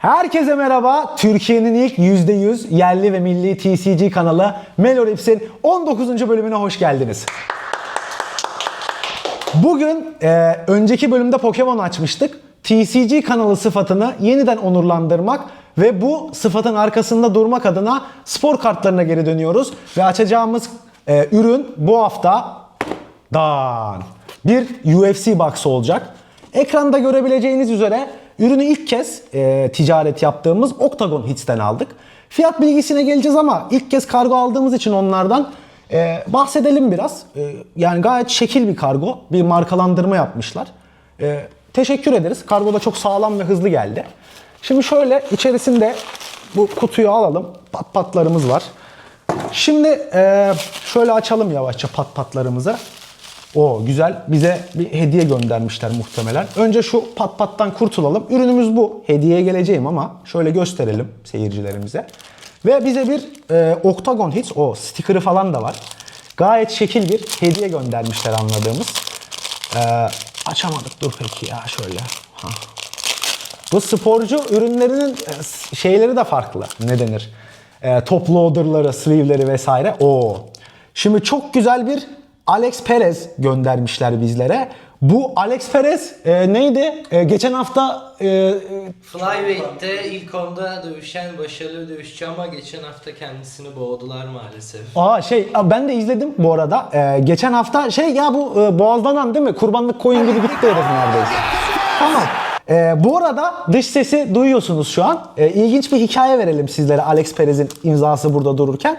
Herkese merhaba. Türkiye'nin ilk %100 yerli ve milli TCG kanalı Melorips'in 19. bölümüne hoş geldiniz. Bugün e, önceki bölümde Pokemon açmıştık. TCG kanalı sıfatını yeniden onurlandırmak ve bu sıfatın arkasında durmak adına spor kartlarına geri dönüyoruz. Ve açacağımız e, ürün bu hafta Dan. Bir UFC box olacak. Ekranda görebileceğiniz üzere ürünü ilk kez e, ticaret yaptığımız Octagon Hits'ten aldık. Fiyat bilgisine geleceğiz ama ilk kez kargo aldığımız için onlardan e, bahsedelim biraz. E, yani gayet şekil bir kargo. Bir markalandırma yapmışlar. E, teşekkür ederiz. Kargo da çok sağlam ve hızlı geldi. Şimdi şöyle içerisinde bu kutuyu alalım. Pat patlarımız var. Şimdi e, şöyle açalım yavaşça pat patlarımızı. O güzel. Bize bir hediye göndermişler muhtemelen. Önce şu pat pattan kurtulalım. Ürünümüz bu. Hediyeye geleceğim ama şöyle gösterelim seyircilerimize. Ve bize bir e, Octagon Hits, o sticker'ı falan da var. Gayet şekil bir hediye göndermişler anladığımız. E, açamadık dur peki ya şöyle. Ha. Bu sporcu ürünlerinin e, şeyleri de farklı. Ne denir? E, top loader'ları, sleeve'leri vesaire. Oo. Şimdi çok güzel bir Alex Perez göndermişler bizlere. Bu Alex Perez e, neydi? E, geçen hafta e, e, Flyweight'te ilk onda dövüşen başarılı dövüşçü ama geçen hafta kendisini boğdular maalesef. Aa şey ben de izledim bu arada. E, geçen hafta şey ya bu e, boğazlanan değil mi? Kurbanlık koyun gibi gitti herif neredeyse. Tamam. E, bu arada dış sesi duyuyorsunuz şu an. E, ilginç bir hikaye verelim sizlere Alex Perez'in imzası burada dururken.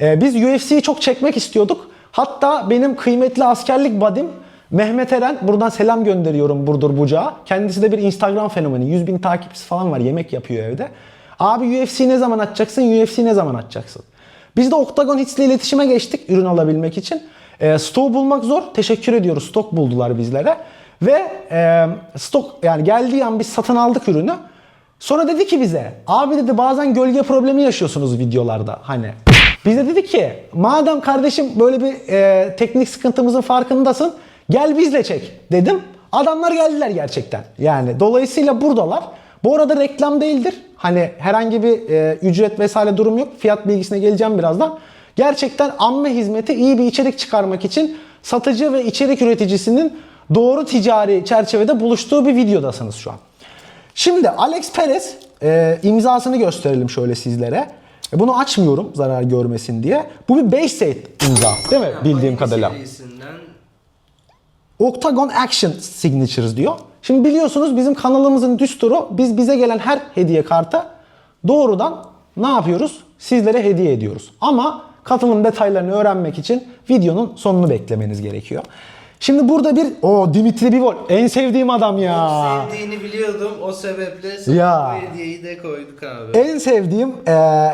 E, biz UFC'yi çok çekmek istiyorduk. Hatta benim kıymetli askerlik badim Mehmet Eren buradan selam gönderiyorum Burdur Bucağa. Kendisi de bir Instagram fenomeni. 100 bin takipçisi falan var. Yemek yapıyor evde. Abi UFC ne zaman açacaksın? UFC ne zaman açacaksın? Biz de Octagon Hits'le iletişime geçtik ürün alabilmek için. E, stok bulmak zor. Teşekkür ediyoruz. Stok buldular bizlere. Ve e, stok yani geldiği an biz satın aldık ürünü. Sonra dedi ki bize abi dedi bazen gölge problemi yaşıyorsunuz videolarda hani. Biz de dedik ki madem kardeşim böyle bir e, teknik sıkıntımızın farkındasın gel bizle çek dedim. Adamlar geldiler gerçekten. Yani dolayısıyla buradalar. Bu arada reklam değildir. Hani herhangi bir e, ücret vesaire durum yok. Fiyat bilgisine geleceğim birazdan. Gerçekten amme hizmeti iyi bir içerik çıkarmak için satıcı ve içerik üreticisinin doğru ticari çerçevede buluştuğu bir videodasınız şu an. Şimdi Alex Perez e, imzasını gösterelim şöyle sizlere. E, bunu açmıyorum zarar görmesin diye. Bu bir base set imza değil mi bildiğim Panini kadarıyla. serisinden Octagon Action Signatures diyor. Şimdi biliyorsunuz bizim kanalımızın düsturu biz bize gelen her hediye kartı doğrudan ne yapıyoruz? Sizlere hediye ediyoruz. Ama katılım detaylarını öğrenmek için videonun sonunu beklemeniz gerekiyor. Şimdi burada bir o Dimitri Bivol en sevdiğim adam ya. sevdiğini biliyordum o sebeple sana Ya. bu hediyeyi de koyduk abi. En sevdiğim e,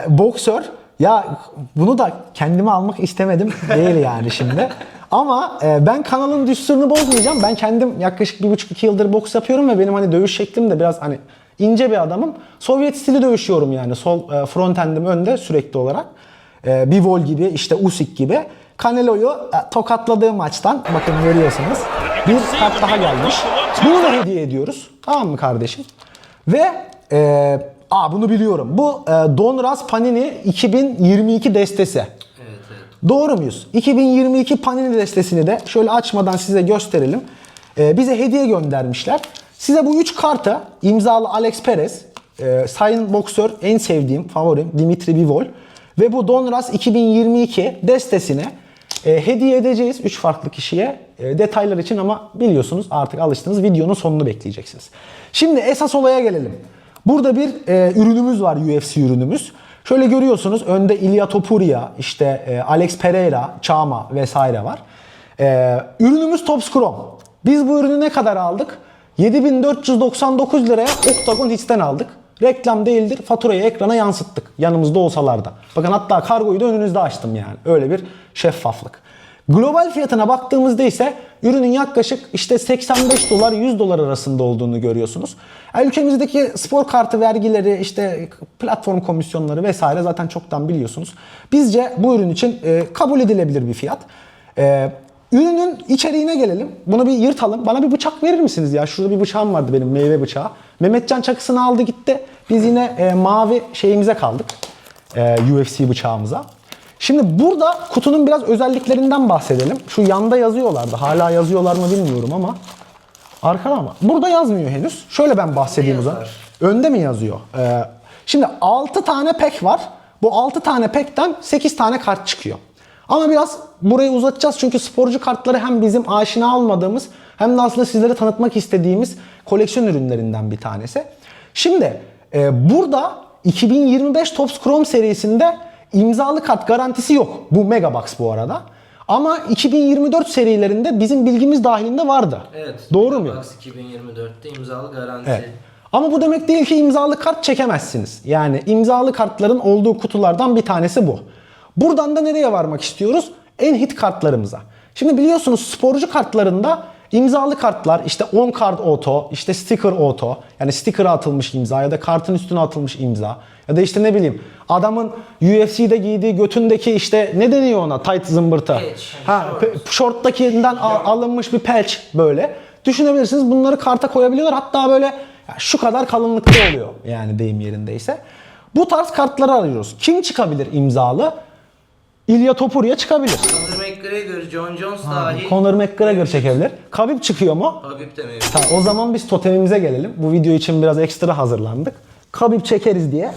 boksör. Ya bunu da kendime almak istemedim değil yani şimdi. Ama e, ben kanalın düsturunu bozmayacağım. Ben kendim yaklaşık bir buçuk iki yıldır boks yapıyorum ve benim hani dövüş şeklim de biraz hani ince bir adamım. Sovyet stili dövüşüyorum yani. Sol e, front endim önde sürekli olarak. E, Bivol gibi işte Usyk gibi. Canelo'yu e, tokatladığı maçtan bakın görüyorsunuz. Bir kart daha gelmiş. Bunu da hediye ediyoruz. Tamam mı kardeşim? Ve e, aa bunu biliyorum. Bu e, Donruss Panini 2022 destesi. Evet evet. Doğru muyuz? 2022 Panini destesini de şöyle açmadan size gösterelim. E, bize hediye göndermişler. Size bu 3 kartı imzalı Alex Perez, e, Sayın Boksör en sevdiğim favorim Dimitri Bivol ve bu Donruss 2022 destesini e, hediye edeceğiz 3 farklı kişiye. E, detaylar için ama biliyorsunuz artık alıştınız videonun sonunu bekleyeceksiniz. Şimdi esas olaya gelelim. Burada bir e, ürünümüz var UFC ürünümüz. Şöyle görüyorsunuz önde Ilya Topuria, işte e, Alex Pereira, Chama vesaire var. E, ürünümüz Top Scrum. Biz bu ürünü ne kadar aldık? 7499 liraya Octagon Hits'ten aldık. Reklam değildir. Faturayı ekrana yansıttık. Yanımızda olsalar da. Bakın hatta kargoyu da önünüzde açtım yani. Öyle bir şeffaflık. Global fiyatına baktığımızda ise ürünün yaklaşık işte 85 dolar 100 dolar arasında olduğunu görüyorsunuz. Yani ülkemizdeki spor kartı vergileri işte platform komisyonları vesaire zaten çoktan biliyorsunuz. Bizce bu ürün için e, kabul edilebilir bir fiyat. Ürünün içeriğine gelelim. Bunu bir yırtalım. Bana bir bıçak verir misiniz ya? Şurada bir bıçağım vardı benim meyve bıçağı. Mehmetcan çakısını aldı gitti. Biz yine e, mavi şeyimize kaldık. E, UFC bıçağımıza. Şimdi burada kutunun biraz özelliklerinden bahsedelim. Şu yanda yazıyorlardı. Hala yazıyorlar mı bilmiyorum ama. Arkada mı? Burada yazmıyor henüz. Şöyle ben bahsedeyim o zaman. Önde mi yazıyor? Ee, şimdi 6 tane pek var. Bu 6 tane pekten 8 tane kart çıkıyor. Ama biraz burayı uzatacağız çünkü sporcu kartları hem bizim aşina olmadığımız hem de aslında sizlere tanıtmak istediğimiz koleksiyon ürünlerinden bir tanesi. Şimdi e, burada 2025 Topps Chrome serisinde imzalı kart garantisi yok. Bu Megabox bu arada. Ama 2024 serilerinde bizim bilgimiz dahilinde vardı. Evet. Doğru mu? Box 2024'te imzalı garanti. Evet. Ama bu demek değil ki imzalı kart çekemezsiniz. Yani imzalı kartların olduğu kutulardan bir tanesi bu. Buradan da nereye varmak istiyoruz? En hit kartlarımıza. Şimdi biliyorsunuz sporcu kartlarında imzalı kartlar işte 10 kart auto, işte sticker auto yani sticker'a atılmış imza ya da kartın üstüne atılmış imza ya da işte ne bileyim adamın UFC'de giydiği götündeki işte ne deniyor ona tight zımbırtı. Ha, short. short'takinden al- alınmış bir patch böyle. Düşünebilirsiniz bunları karta koyabiliyorlar. Hatta böyle şu kadar kalınlıkta oluyor yani deyim yerindeyse. Bu tarz kartları arıyoruz. Kim çıkabilir imzalı? İlya Topuria çıkabilir. Conor McGregor, John Jones dahil. Conor McGregor çekebilir. Khabib çıkıyor mu? Habib de mevcut. Tamam, o zaman biz totemimize gelelim. Bu video için biraz ekstra hazırlandık. Khabib çekeriz diye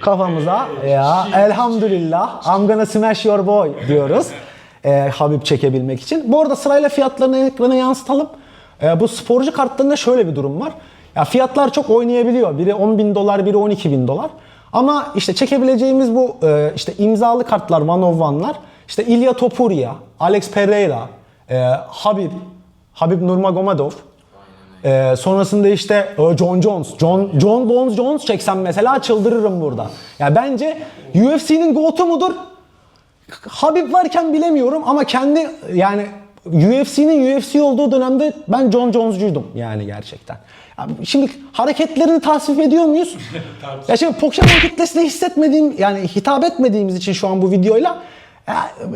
kafamıza ya elhamdülillah I'm gonna smash your boy diyoruz. E, Habib çekebilmek için. Bu arada sırayla fiyatlarını ekrana yansıtalım. E, bu sporcu kartlarında şöyle bir durum var. Ya fiyatlar çok oynayabiliyor. Biri 10 bin dolar, biri 12 bin dolar. Ama işte çekebileceğimiz bu e, işte imzalı kartlar, one of one'lar. İşte İlya Topuria, Alex Pereira, e, Habib, Habib Nurmagomedov, ee, sonrasında işte e, John Jones, John John Bones Jones çeksem mesela çıldırırım burada. Ya bence UFC'nin GOAT'u mudur? Habib varken bilemiyorum ama kendi yani UFC'nin UFC olduğu dönemde ben John Jones'cuydum yani gerçekten. Ya şimdi hareketlerini tasvip ediyor muyuz? ya şimdi Pokemon kitlesine hissetmediğim yani hitap etmediğimiz için şu an bu videoyla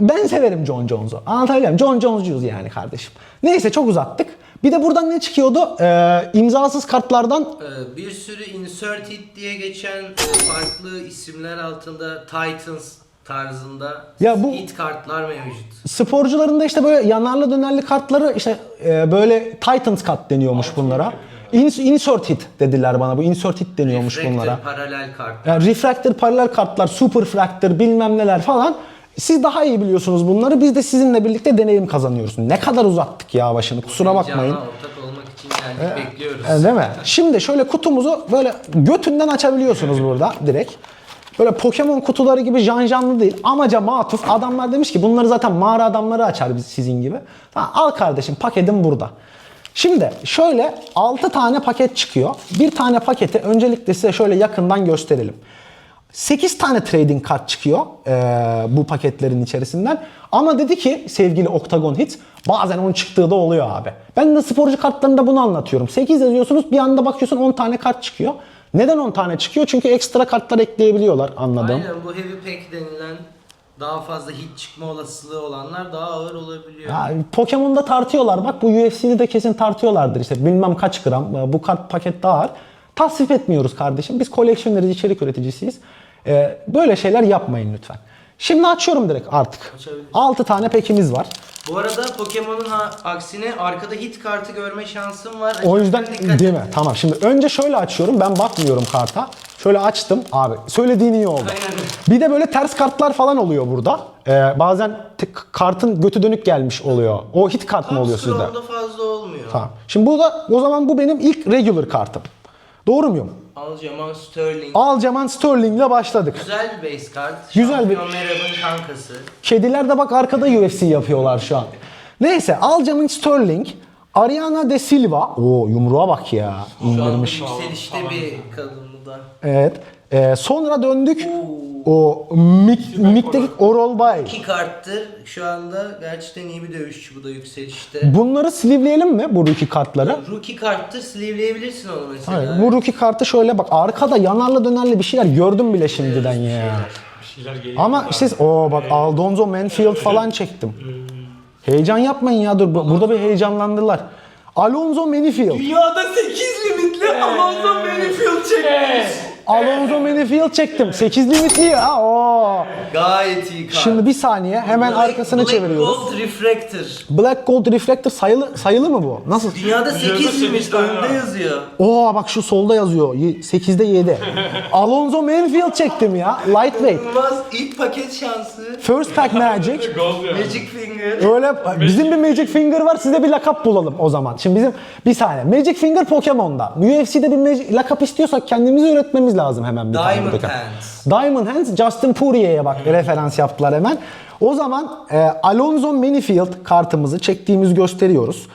ben severim John Jones'u. Anlatabiliyor muyum? John Jones'cuyuz yani kardeşim. Neyse çok uzattık. Bir de buradan ne çıkıyordu? Ee, imzasız kartlardan Ee, bir sürü insert hit diye geçen e, farklı isimler altında Titans tarzında Ya bu- hit kartlar mevcut. sporcuların da işte böyle yanarlı dönerli kartları işte e, böyle Titans kart deniyormuş bunlara. Ins- insert hit dediler bana. Bu insert hit deniyormuş Refractor, bunlara. paralel kart. Yani refractor, paralel kartlar, super fractor bilmem neler falan. Siz daha iyi biliyorsunuz bunları. Biz de sizinle birlikte deneyim kazanıyoruz. Ne kadar uzattık ya başını. Kusura bakmayın. Ortak olmak için geldik bekliyoruz. E, Değil mi? Şimdi şöyle kutumuzu böyle götünden açabiliyorsunuz burada direkt. Böyle Pokemon kutuları gibi janjanlı değil. Amaca matuf. Adamlar demiş ki bunları zaten mağara adamları açar biz sizin gibi. Tamam, al kardeşim paketim burada. Şimdi şöyle 6 tane paket çıkıyor. Bir tane paketi öncelikle size şöyle yakından gösterelim. 8 tane trading kart çıkıyor eee, bu paketlerin içerisinden. Ama dedi ki sevgili Octagon Hits bazen onun çıktığı da oluyor abi. Ben de sporcu kartlarında bunu anlatıyorum. 8 yazıyorsunuz bir anda bakıyorsun 10 tane kart çıkıyor. Neden 10 tane çıkıyor? Çünkü ekstra kartlar ekleyebiliyorlar anladım. Aynen bu heavy pack denilen daha fazla hit çıkma olasılığı olanlar daha ağır olabiliyor. Ya, Pokemon'da tartıyorlar bak bu UFC'de de kesin tartıyorlardır işte bilmem kaç gram e, bu kart paket daha ağır. Tasvip etmiyoruz kardeşim biz koleksiyoneriz içerik üreticisiyiz. Ee, böyle şeyler yapmayın lütfen. Şimdi açıyorum direkt artık. Açabilirsin. 6 tane pekimiz var. Bu arada Pokemon'un aksine arkada hit kartı görme şansım var. O yüzden değil mi? Tamam şimdi önce şöyle açıyorum ben bakmıyorum karta. Şöyle açtım abi söylediğin iyi oldu. Aynen. Bir de böyle ters kartlar falan oluyor burada. Ee, bazen kartın götü dönük gelmiş oluyor. O hit kart mı oluyor sizde? Fazla olmuyor. Tamam. Şimdi bu da o zaman bu benim ilk regular kartım. Doğru muyum? Aljaman Sterling. Alcaman Sterling ile başladık. Güzel bir base kart. Güzel bir- Merab'ın kankası. Kediler de bak arkada UFC yapıyorlar şu an. Neyse Alcaman Sterling, Ariana De Silva. Oo yumruğa bak ya. Şu anda İndirmiş. yükselişte bir kadını da. Evet. Ee, sonra döndük. O Mik, Mik'teki Oral Bay. İki karttır. Şu anda gerçekten iyi bir dövüşçü bu da yükselişte. Bunları sleeveleyelim mi bu rookie kartları? Rookie karttır sleeveleyebilirsin onu mesela. Hayır, bu rookie kartı şöyle bak arkada yanarlı dönerli bir şeyler gördüm bile şimdiden ya. Bir şeyler geliyor. Ama işte o bak Aldonzo Manfield falan çektim. Heyecan yapmayın ya dur. bu- Burada bir heyecanlandılar. Alonso Manifield. Dünyada 8 limitli Alonso Manifield çekmiş. Alonso Manifield çektim. 8 limitli ya. Oo. Gayet iyi kart. Şimdi bir saniye hemen Black- arkasını Black çeviriyoruz. Gold Refractor. Black Gold Reflector sayılı sayılı mı bu? Nasıl? Dünyada 8 sekiz limit önde yazıyor. Oo bak şu solda yazıyor. 8'de 7. Alonso Manifield çektim ya. Lightweight. İnanılmaz ilk paket şansı. First pack Magic. Gold yani. Magic Finger. Öyle bizim bir Magic Finger var size bir lakap bulalım o zaman. Şimdi bizim bir saniye. Magic Finger Pokemon'da. UFC'de bir Magic, lakap istiyorsak kendimizi üretmemiz lazım hemen bir tane. Diamond. Hands. Diamond Hands Justin Poirier'e bak referans yaptılar hemen. O zaman e, Alonso Manifield kartımızı çektiğimizi gösteriyoruz.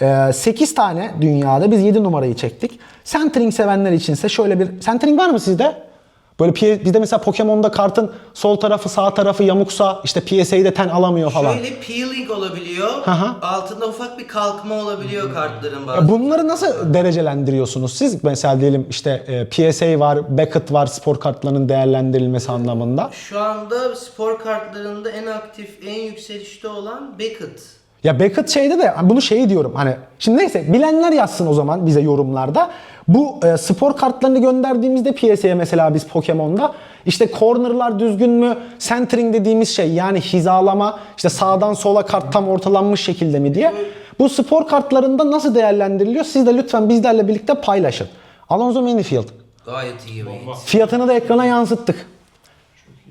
E, 8 tane dünyada biz 7 numarayı çektik. Centering sevenler içinse şöyle bir... Centering var mı sizde? Böyle bizde mesela Pokemon'da kartın sol tarafı sağ tarafı yamuksa işte PSA'yı de ten alamıyor falan. Şöyle peeling olabiliyor. hı. Altında ufak bir kalkma olabiliyor kartların bazı. Bunları nasıl derecelendiriyorsunuz siz? Mesela diyelim işte e, PSA var, Beckett var spor kartlarının değerlendirilmesi anlamında. Şu anda spor kartlarında en aktif, en yükselişte olan Beckett. Ya Beckett şeyde de bunu şey diyorum hani şimdi neyse bilenler yazsın o zaman bize yorumlarda. Bu e, spor kartlarını gönderdiğimizde piyasaya mesela biz Pokemon'da işte cornerlar düzgün mü, centering dediğimiz şey yani hizalama işte sağdan sola kart tam ortalanmış şekilde mi diye. Bu spor kartlarında nasıl değerlendiriliyor? Siz de lütfen bizlerle birlikte paylaşın. Alonso Manifield. Gayet iyi weight. Fiyatını da ekrana yansıttık.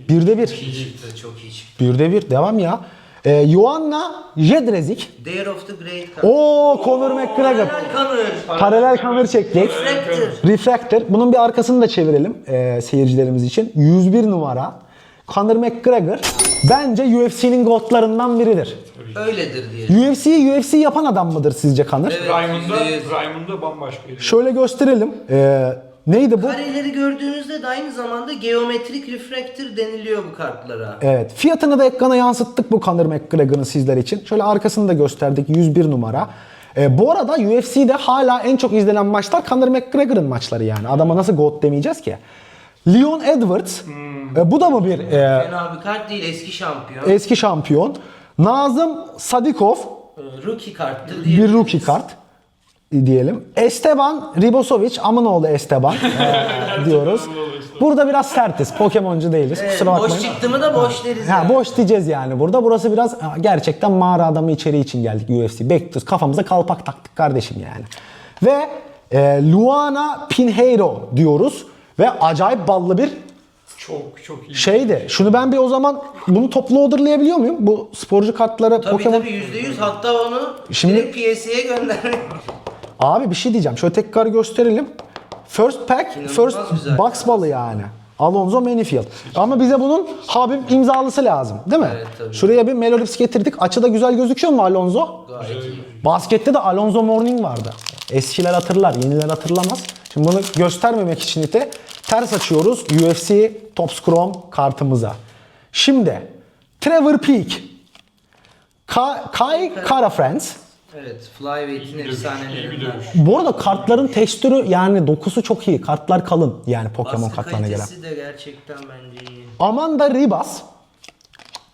Birde bir. Çok iyi çıktı. Birde bir. Devam ya. Ee, Joanna Jedrezik. Dare of the Great kart. Oo Conor McGregor. Paralel kanır. Paralel kamera çektik. Refractor. Refractor. Bunun bir arkasını da çevirelim e, seyircilerimiz için. 101 numara. Conor McGregor bence UFC'nin goldlarından biridir. Öyledir diyelim. UFC'yi UFC yapan adam mıdır sizce Conor? Evet, yüzde yüz. Prime'ında bambaşkaydı. Şöyle gösterelim. Ee, neydi bu? Kareleri gördüğünüzde de aynı zamanda geometrik refraktör deniliyor bu kartlara. Evet. Fiyatını da ekrana yansıttık bu Conor McGregor'ın sizler için. Şöyle arkasını da gösterdik. 101 numara. Ee, bu arada UFC'de hala en çok izlenen maçlar Conor McGregor'ın maçları yani. Adama nasıl GOAT demeyeceğiz ki? Leon Edwards. Ee, bu da mı bir e, Fena bir kart değil, eski şampiyon. eski şampiyon? Nazım Sadikov. Ee, Rookie karttır diye. Bir rookie kart diyelim. Esteban Ribosovic. Amanoğlu Esteban ee, diyoruz. Burada biraz sertiz. Pokemoncu değiliz. Kusura bakmayın. boş çıktı mı da boş deriz Ha, yani. boş diyeceğiz yani burada. Burası biraz ha, gerçekten mağara adamı içeriği için geldik UFC. Bekliyoruz. Kafamıza kalpak taktık kardeşim yani. Ve e, Luana Pinheiro diyoruz. Ve acayip ballı bir Çok çok iyi. şeydi. Şunu ben bir o zaman bunu toplu orderlayabiliyor muyum? Bu sporcu kartları Tabii Pokemon... tabii yüzde yüz hatta onu Şimdi- direkt gönder. Abi bir şey diyeceğim. Şöyle tekrar gösterelim. First pack, İnanılmaz first güzel. box balı yani. Alonso Manifield. Ama bize bunun Habib imzalısı lazım değil mi? Evet, tabii. Şuraya bir Melodips getirdik. Açıda güzel gözüküyor mu Alonso? Gayet iyi. Baskette de Alonso Morning vardı. Eskiler hatırlar, yeniler hatırlamaz. Şimdi bunu göstermemek için de ters açıyoruz UFC Top Chrome kartımıza. Şimdi Trevor Peak, Ka- Kai Kara Friends. Evet, Flyweight'in İyi bir efsanelerinden. dövüş. Bu arada kartların tekstürü yani dokusu çok iyi. Kartlar kalın yani Pokemon Baskı kartlarına göre. kalitesi de gerçekten bence iyi. Amanda Ribas,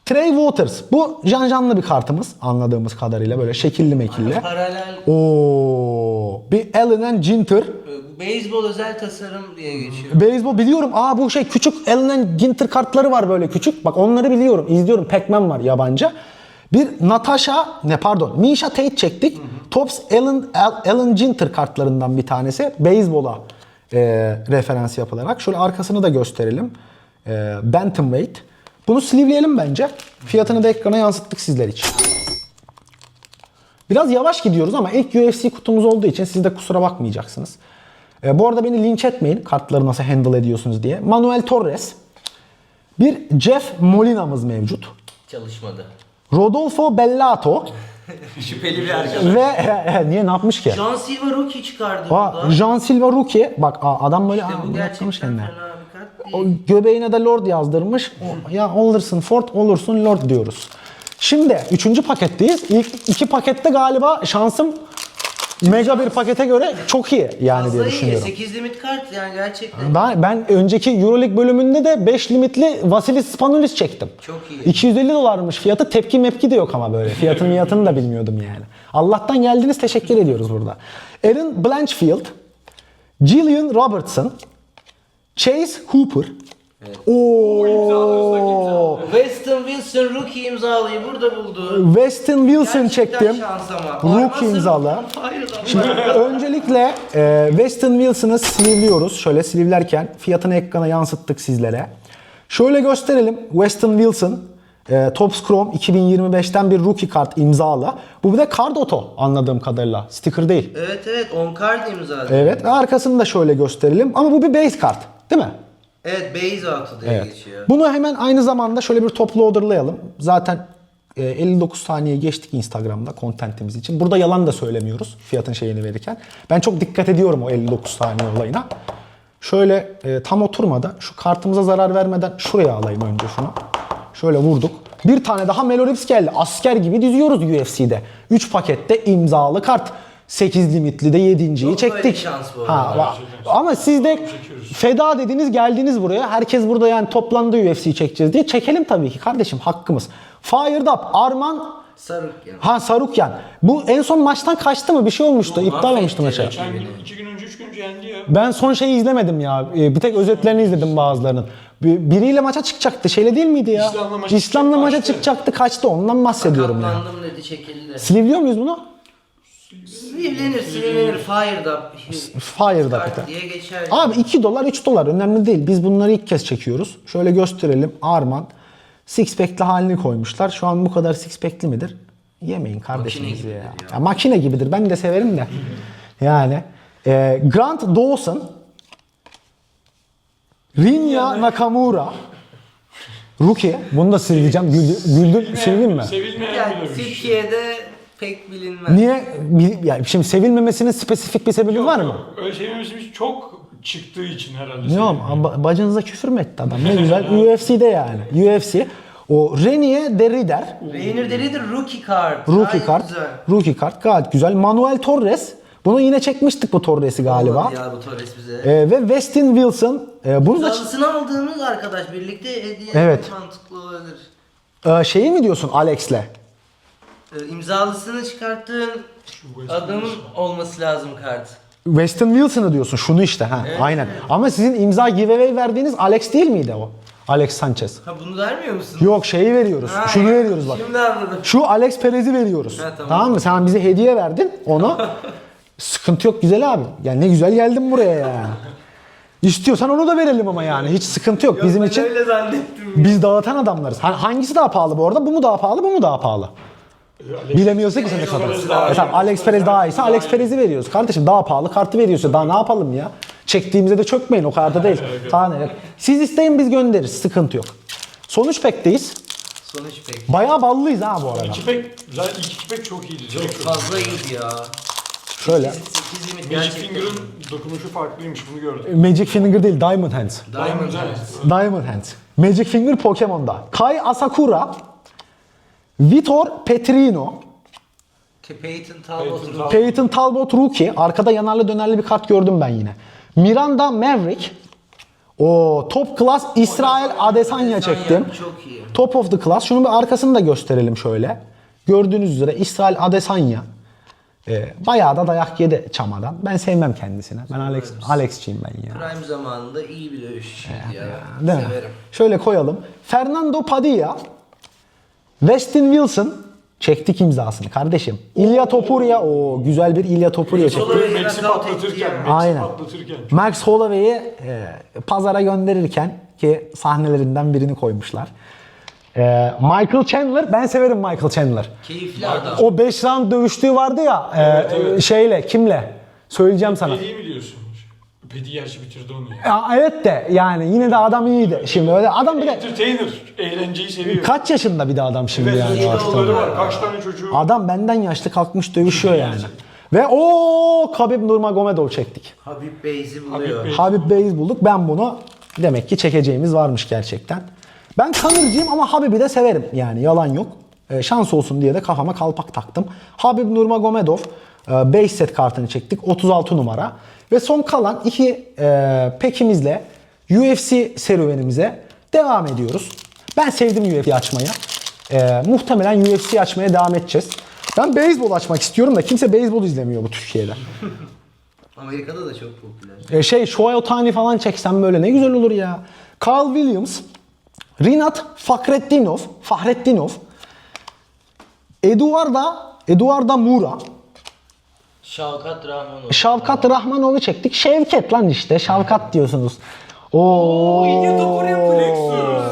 Trey Waters. Bu janjanlı bir kartımız anladığımız kadarıyla böyle şekilli mekilli. Paralel Oo, bir Allen and Ginter. e, beyzbol özel tasarım diye geçiyor. Beyzbol biliyorum. Aa bu şey küçük Allen and Ginter kartları var böyle küçük. Bak onları biliyorum. İzliyorum. Pac-Man var yabancı. Bir Natasha, ne pardon, Misha Tate çektik. Tops Allen, Al- Allen Ginter kartlarından bir tanesi. Beyzbola e, referans yapılarak. Şöyle arkasını da gösterelim. E, Bantamweight. Bunu sleeveleyelim bence. Fiyatını da ekrana yansıttık sizler için. Biraz yavaş gidiyoruz ama ilk UFC kutumuz olduğu için siz de kusura bakmayacaksınız. E, bu arada beni linç etmeyin kartları nasıl handle ediyorsunuz diye. Manuel Torres. Bir Jeff Molina'mız mevcut. Çalışmadı. Rodolfo Bellato Şüpheli bir arkadaş. ve niye ne yapmış ki? John Silver Rookie çıkardı Aa, burada. Jean Silva Rookie. Bak aa, adam böyle İşte aa, bu bunu gerçekten yapmış fena kendine. bir kart O değil. göbeğine de Lord yazdırmış. O, ya olursun Ford olursun Lord diyoruz. Şimdi üçüncü paketteyiz. İlk iki pakette galiba şansım mega bir pakete göre çok iyi yani diye iyi. düşünüyorum. 8 limit kart yani gerçekten. Ben, ben önceki Euroleague bölümünde de 5 limitli Vasilis Spanulis çektim. Çok iyi. 250 dolarmış fiyatı. Tepki mepki de yok ama böyle. Fiyatın fiyatını da bilmiyordum yani. Allah'tan geldiniz teşekkür ediyoruz burada. Aaron Blanchfield, Jillian Robertson, Chase Hooper. Oo. Weston Wilson rookie imzalıyı burada buldu. Weston Wilson Gerçekten çektim. şans ama. Rookie imzalı. Hayır lan. Şimdi öncelikle e, Weston Wilson'ı sleeve'liyoruz. Şöyle sleeve'lerken fiyatını ekrana yansıttık sizlere. Şöyle gösterelim. Weston Wilson e, Topps Chrome 2025'ten bir rookie kart imzalı. Bu bir de card auto anladığım kadarıyla. Sticker değil. Evet evet 10 kart imzaladı. Evet. Arkasını da şöyle gösterelim. Ama bu bir base kart. Değil mi? Evet base out'u diye Evet. geçiyor. Bunu hemen aynı zamanda şöyle bir toplu orderlayalım. Zaten e, 59 saniye geçtik Instagram'da contentimiz için. Burada yalan da söylemiyoruz fiyatın şeyini verirken. Ben çok dikkat ediyorum o 59 saniye olayına. Şöyle e, tam oturmadan şu kartımıza zarar vermeden şuraya alayım önce şunu. Şöyle vurduk. Bir tane daha Melorips geldi. Asker gibi diziyoruz UFC'de. 3 pakette imzalı kart. 8 limitli de 7.yi Yok çektik. böyle şans bu Ha, arada. va- ama siz de feda dediniz geldiniz buraya. Herkes burada yani toplandı UFC çekeceğiz diye. Çekelim tabii ki kardeşim hakkımız. Fired Up, Arman, Sarık ya. ha Sarukyan. Bu en son maçtan kaçtı mı? Bir şey olmuştu. İptal mahvetti. olmuştu maça. Geçen gün, iki gün önce, üç gün önce yendi ya. Ben son şeyi izlemedim ya. Ee, Bir tek özetlerini izledim bazılarının. Bir- Biriyle maça çıkacaktı. Şeyle değil miydi ya? İslam'la maça İslam'la maça çıkacaktı kaçtı. Ondan bahsediyorum ya. Katlandım dedi çekildi. Sleeve'liyor muyuz bunu? Fired up. Fired Up. Kart diye geçer. Abi 2 dolar 3 dolar önemli değil. Biz bunları ilk kez çekiyoruz. Şöyle gösterelim. Arman six pack'li halini koymuşlar. Şu an bu kadar six pack'li midir? Yemeyin kardeşiniz Makine ya. ya. ya. Makine gibidir. Ben de severim de. yani e, Grant Dawson Rinya Nakamura Rookie. Bunu da sileceğim. Güldü, güldün, sileyim mi? Sevilmeyen Yani. Türkiye'de pek bilinmez. Niye? Yani şimdi sevilmemesinin spesifik bir sebebi var mı? Öyle sevmemesi çok çıktığı için herhalde. Yok sevilmiyor. ama bacınıza küfür mü etti adam? Ne güzel. UFC'de yani. UFC. O Renier Derrider. Reynir deridir rookie card. Rookie Gayet kart. Güzel. Rookie kart gayet güzel. Manuel Torres. Bunu yine çekmiştik bu Torres'i galiba. Olmadı ya bu Torres bize. Ee, ve Westin Wilson. Ee, bunu da Zalısını aldığımız arkadaş birlikte hediye Evet. mantıklı olabilir. Ee, şeyi mi diyorsun Alex'le? Ee, imzalısını çıkarttığın adamın olması lazım kart. Westin Wilson'ı diyorsun. Şunu işte. Ha, aynen. Ama sizin imza giveaway verdiğiniz Alex değil miydi o? Alex Sanchez. Ha bunu vermiyor musun? Yok şeyi veriyoruz. Ha, Şunu ya, veriyoruz bak. Şimdi anladım. Şu Alex Perez'i veriyoruz. Ha, tamam. tamam. mı? Sen bize hediye verdin onu. sıkıntı yok güzel abi. Yani ne güzel geldin buraya yani. İstiyorsan onu da verelim ama yani. Hiç sıkıntı yok. Bizim ben için öyle zannettim. biz dağıtan adamlarız. Ha- Hangisi daha pahalı bu arada? Bu mu daha pahalı, bu mu daha pahalı? Bilemiyorsa ki sen de Alex Perez satarız. daha E iyi. tamam, Alex Perez daha iyiyse Alex Perez'i veriyoruz. Kardeşim daha pahalı kartı veriyorsa daha ne yapalım ya? Çektiğimizde de çökmeyin o kadar da değil. Tane. Siz isteyin biz göndeririz. Sıkıntı yok. Sonuç pekteyiz. Sonuç pek. Bayağı ballıyız ha bu arada. İki pek, zaten iki pek çok iyiydi. Çok fazla iyiydi ya. Şöyle. 8 limit Magic gerçekten. Finger'ın dokunuşu farklıymış bunu gördüm. Magic Finger değil, Diamond Hands. Diamond. Hands. Diamond Hands. Magic Finger Pokemon'da. Kai Asakura, Vitor Petrino, Peyton Talbot Peyton Talbot Rookie. Arkada yanarlı dönerli bir kart gördüm ben yine. Miranda Maverick. O top class İsrail Adesanya çektim. Çok iyi. Top of the class. Şunun bir arkasını da gösterelim şöyle. Gördüğünüz üzere İsrail Adesanya. Ee, bayağı da dayak yedi çamadan. Ben sevmem kendisine. Ben Alex Alex'ciyim ben ya. Prime zamanında iyi bir dövüşçüydü ya. Değil mi? Severim. Şöyle koyalım. Fernando Padilla, Westin Wilson çektik imzasını kardeşim. İlya Topuria, o güzel bir İlya Topuria. Holloway'i Max'i patlatırken. Max'i Aynen. patlatırken. Max Holloway'i e, pazara gönderirken ki sahnelerinden birini koymuşlar. E, Michael Chandler, ben severim Michael Chandler. Keyifli adam. O 5 round dövüştüğü vardı ya e, şeyle, kimle? Söyleyeceğim sana. Pedi'yi mi Pedi gerçi bitirdi onu ya. Ya, evet de yani yine de adam iyiydi. Şimdi öyle adam bir de Entertainer, eğlenceyi seviyor. kaç yaşında bir de adam şimdi Evet, yani. oğulları onu. var. Kaç tane çocuğu? Adam benden yaşlı kalkmış dövüşüyor yani. Ve o Khabib Nurmagomedov çektik. Habib Beyzi buluyor. Bey. Habib Bey'iz bulduk. Ben bunu demek ki çekeceğimiz varmış gerçekten. Ben Kanırcıyım ama Habib'i de severim yani yalan yok. Ee, şans olsun diye de kafama kalpak taktım. Habib Nurmagomedov e, base set kartını çektik. 36 numara. Ve son kalan iki e, pekimizle UFC serüvenimize devam ediyoruz. Ben sevdim UFC açmayı. E, muhtemelen UFC açmaya devam edeceğiz. Ben beyzbol açmak istiyorum da kimse beyzbol izlemiyor bu Türkiye'de. Amerika'da da çok popüler. E şey Shohei Ohtani falan çeksem böyle ne güzel olur ya. Carl Williams, Rinat Fakretdinov, Fahretdinov, Eduarda, Eduarda Mura, Şavkat Rahmanov. Şavkat Rahmanov'u çektik. Şevket lan işte. Şavkat diyorsunuz. Oo.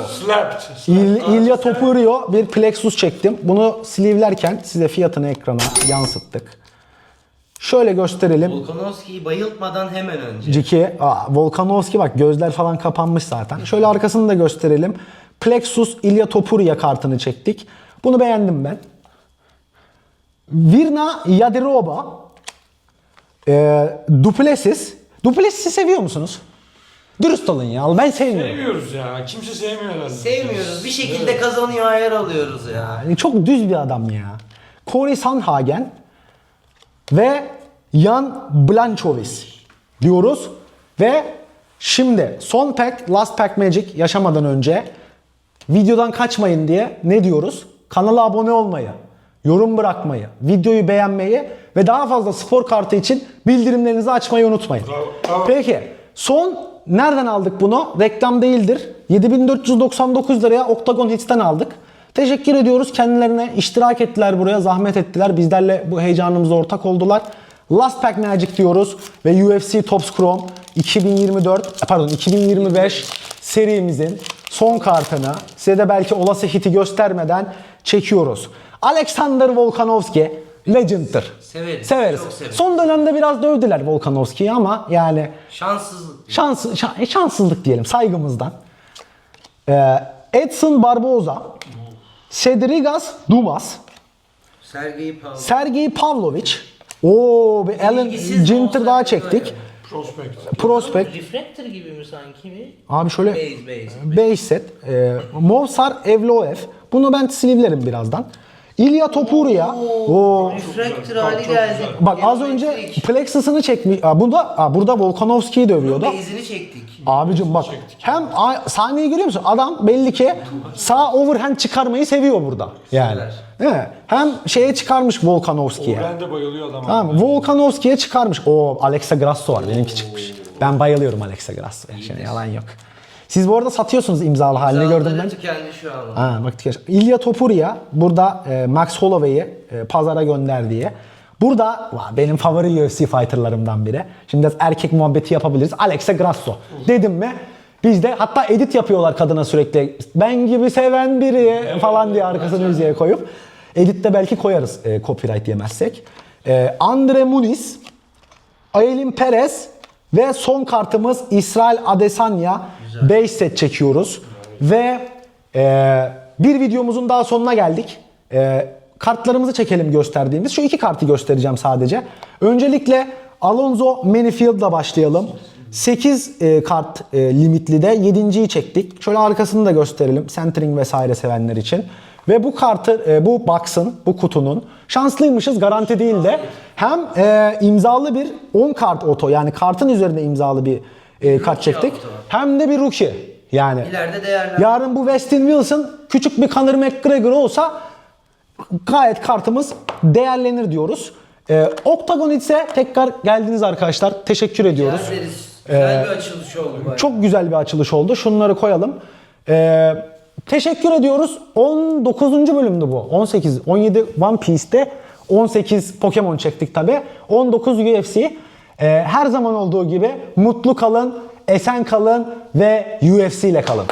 Slapped. İl, İlya Topurio bir plexus çektim. Bunu sleeve'lerken size fiyatını ekrana yansıttık. Şöyle gösterelim. Volkanovski'yi bayıltmadan hemen önce. Ciki, aa, Volkanovski bak gözler falan kapanmış zaten. Şöyle arkasını da gösterelim. Plexus İlya Topuria kartını çektik. Bunu beğendim ben. Virna Yadiroba. E, Duplessis. Duplessis'i seviyor musunuz? Dürüst olun ya. Ben sevmiyorum. Sevmiyoruz ya. Kimse sevmiyor herhalde. Sevmiyoruz. Bir şekilde kazanıyor ayar alıyoruz ya. Yani çok düz bir adam ya. Corey Sanhagen ve Jan Blanchovis diyoruz. Ve şimdi son pack, last pack magic yaşamadan önce videodan kaçmayın diye ne diyoruz? Kanala abone olmayı, yorum bırakmayı, videoyu beğenmeyi ve daha fazla spor kartı için bildirimlerinizi açmayı unutmayın. Peki son nereden aldık bunu? Reklam değildir. 7499 liraya Octagon Hits'ten aldık. Teşekkür ediyoruz kendilerine. iştirak ettiler buraya, zahmet ettiler. Bizlerle bu heyecanımıza ortak oldular. Last Pack Magic diyoruz ve UFC Tops Chrome 2024 pardon 2025 serimizin son kartını size de belki olası hiti göstermeden çekiyoruz. Alexander Volkanovski Legend'dır. Severiz, Severiz. çok severiz. Son dönemde biraz dövdüler Volkanovski'yi ama yani Şanssızlık. şans, şan- e, şanssızlık diyelim saygımızdan. Ee, Edson Barboza, Cedrigas Dumas, Sergey Pavlov. Sergey Pavlovich, o bir Alan Ginter daha çektik. Prospect. Prospect. Refractor gibi mi sanki mi? Abi şöyle Base base. base set. E, Movsar Evloev. Bunu ben sleeve'lerim birazdan. İlya Topuria. Oo. Refractor hali geldi. Bak az önce plexus'ını çekmiş. Aa, Burada, aa, burada Volkanovski'yi dövüyordu. Base'ini çektik. Abicim bak hem a- sahneyi görüyor musun? Adam belli ki sağ overhand çıkarmayı seviyor burada. Yani. Değil mi? Hem şeye çıkarmış Volkanovski'ye. Ben de bayılıyor adam. Tamam mı? Volkanovski'ye çıkarmış. O Alexa Grasso var. Benimki çıkmış. Ben bayılıyorum Alexa Grasso'ya. Şimdi yalan yok. Siz bu arada satıyorsunuz imzalı halini gördüm ben. Tükendi şu an. Ha, bak. İlya Topuria burada e, Max Holloway'i e, pazara gönderdiği. Burada vah, benim favori UFC fighterlarımdan biri. Şimdi biraz erkek muhabbeti yapabiliriz. Alexa Grasso. Dedim mi? Bizde hatta edit yapıyorlar kadına sürekli. Ben gibi seven biri falan diye arkasını müziğe koyup. Editte belki koyarız e, copyright yemezsek. E, Andre Muniz, Aylin Perez ve son kartımız İsrail Adesanya base set çekiyoruz. Ve e, bir videomuzun daha sonuna geldik. E, kartlarımızı çekelim gösterdiğimiz. Şu iki kartı göstereceğim sadece. Öncelikle Alonso Manifield'la başlayalım. 8 e, kart e, limitli de 7.yi çektik. Şöyle arkasını da gösterelim. Centering vesaire sevenler için. Ve bu kartı, e, bu box'ın, bu kutunun şanslıymışız garanti değil de hem e, imzalı bir 10 kart oto yani kartın üzerinde imzalı bir e, kart çektik. Hem de bir rookie. Yani İleride değerler. yarın bu Westin Wilson küçük bir Conor McGregor olsa gayet kartımız değerlenir diyoruz. E, Octagon ise tekrar geldiniz arkadaşlar. Teşekkür ediyoruz. Ederiz. Güzel bir açılış oldu. bu. Çok güzel bir açılış oldu. Şunları koyalım. Ee, teşekkür ediyoruz. 19. bölümdü bu. 18, 17 One Piece'te 18 Pokemon çektik tabi. 19 UFC. Ee, her zaman olduğu gibi mutlu kalın, esen kalın ve UFC ile kalın.